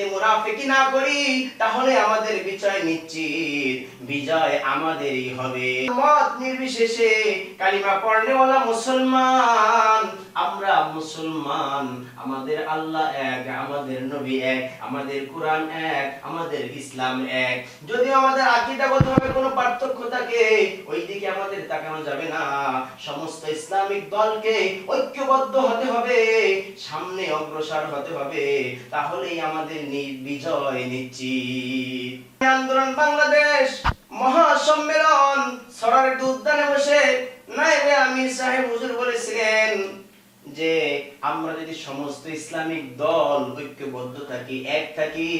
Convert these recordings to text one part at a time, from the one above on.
যদি মুনাফিকি না করি, তাহলে আমাদের বিজয় নিশ্চিত। বিজয় আমাদেরই হবে। মত নির্বিশেষে কালিমা মুসলমান। আমরা মুসলমান। আমাদের আল্লাহ এক, আমাদের নবী এক, আমাদের কোরআন এক, আমাদের ইসলাম এক। আমাদের কোনো পার্থক্য থাকে আমাদের তাকানো যাবে না। সমস্ত ইসলামিক দলকে ঐক্যবদ্ধ হতে হবে, সামনে অগ্রসর হতে হবে। তাহলেই আমাদের বিজয় নিশ্চিত আন্দোলন বাংলাদেশ মহাসম্মেলন সরার উদ্যানে বসে নাইবে আমির সাহেব হুজুর বলেছিলেন যে আমরা যদি সমস্ত ইসলামিক দল, ঐক্যবদ্ধ থাকি, এক থাকি,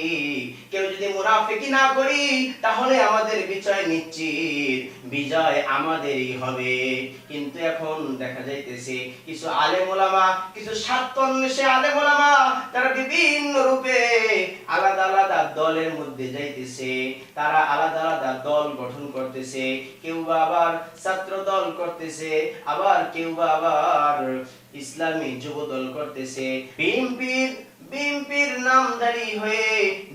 কেউ যদি মুনাফিকি না করি, তাহলে আমাদের বিজয় নিশ্চিত, বিজয় আমাদেরই হবে। কিন্তু এখন দেখা যাইতেছে, কিছু আলে মোলামা কিছু স্বার্থন্বেষে আলে মোলামা তারা বিভিন্ন রূপে আলাদা দলের মধ্যে যাইতেছে, তারা আলাদা আলাদা দল গঠন করতেছে, কেউ বা আবার ছাত্র দল করতেছে, আবার কেউ বা আবার ইসলামী যুব দল করতেছে। বিএনপির বিএনপির নামধারী হয়ে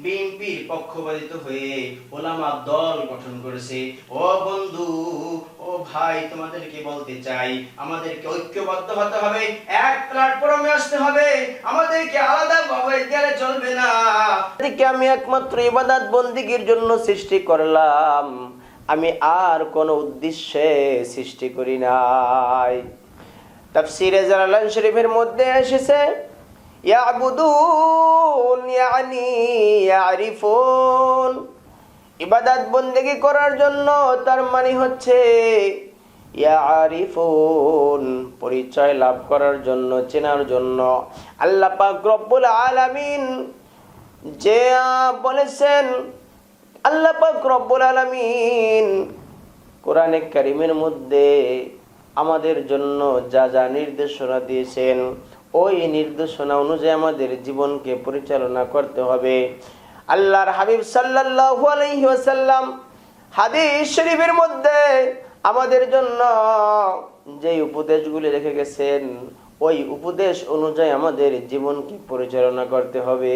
বিএনপির পক্ষপাতিত হয়ে ওলামা দল গঠন করেছে। ও বন্ধু, ও ভাই, তোমাদেরকে বলতে চাই, আমাদেরকে ঐক্যবদ্ধ হতে হবে, এক প্ল্যাটফর্মে আসতে হবে, আমাদেরকে আলাদা ভাবে গেলে চলবে না। এদিকে আমি একমাত্র ইবাদত বন্দিগির জন্য সৃষ্টি করলাম। আমি আর কোনো উদ্দেশ্যে সৃষ্টি করি নাই। তাফসিরে জালালান শরীফের মধ্যে এসেছে ইয়াবুদুন, ইয়ানি ইয়ারিফুন। ইবাদত বন্দেগি করার জন্য তার মানে হচ্ছে ইয়ারিফুন, পরিচয় লাভ করার জন্য, চেনার জন্য। আল্লাহ পাক রব্বুল আলামিন যে বলেছেন, আল্লাহ পাক রব্বুল আলামিন কোরআনে কারিমের মধ্যে আমাদের জন্য যা যা নির্দেশনা দিয়েছেন ওই নির্দেশনা অনুযায়ী আমাদের জীবনকে পরিচালনা করতে হবে। আল্লাহর হাবিব সাল্লাল্লাহু আলাইহি ওয়াসাল্লাম হাদিস শরীফের মধ্যে আমাদের জন্য যে উপদেশগুলি রেখে গেছেন, ওই উপদেশ অনুযায়ী আমাদের জীবনকে পরিচালনা করতে হবে।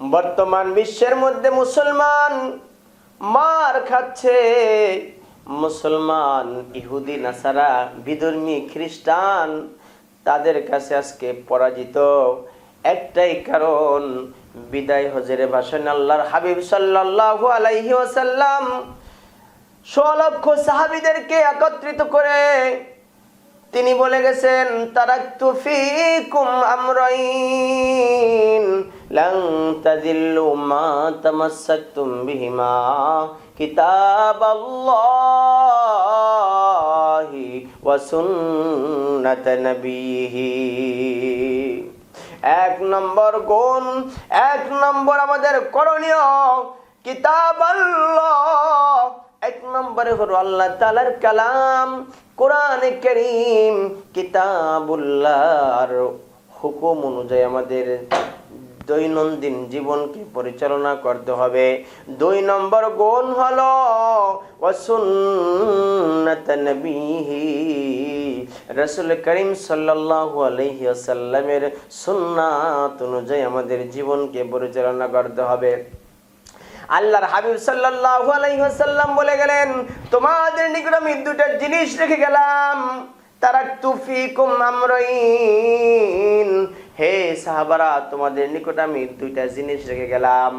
বর্তমান বিশ্বের মধ্যে মুসলমান মার খাচ্ছে। মুসলমান, ইহুদি, নাসারা, বিধর্মী, খ্রিস্টান, তাদের কাছে আজকে পরাজিত। একটাই কারণ, বিদায় হজের ভাষণ আল্লাহর হাবিব সাল্লাল্লাহু আলাইহি ওয়াসাল্লাম লক্ষ সাহাবিদেরকে একত্রিত করে তিনি বলে গেছেন, তারাক্তু ফিকুম আমরাইন। লান তাদিল্লু মা তামাসসাকতুম বিহিমা কিতাবাল্লাহি ওয়া সুন্নাত নবিহি এক নম্বর গুণ, এক নম্বর আমাদের করণীয়। কিতাব এক নম্বরে হলো আল্লাহ তালার কালাম, কোরআন করিম, কিতাবুল্লাহর হুকুম অনুযায়ী আমাদের দৈনন্দিন জীবনকে পরিচালনা করতে হবে। দুই নম্বর গুণ হল রাসূল করিম সাল্লাল্লাহু আলাইহি ওয়াসাল্লামের সুন্নাত অনুযায়ী আমাদের জীবনকে পরিচালনা করতে হবে। আল্লাহর হাবিব সাল্লাল্লাহু আলাইহি ওয়াসাল্লাম বলে গেলেন, তোমাদের নিকট আমি দুটা জিনিস রেখে গেলাম। তারাকতু ফিকুম আমরাইন। হে সাহাবারা তোমাদের নিকট আমি দুইটা জিনিস রেখে গেলাম।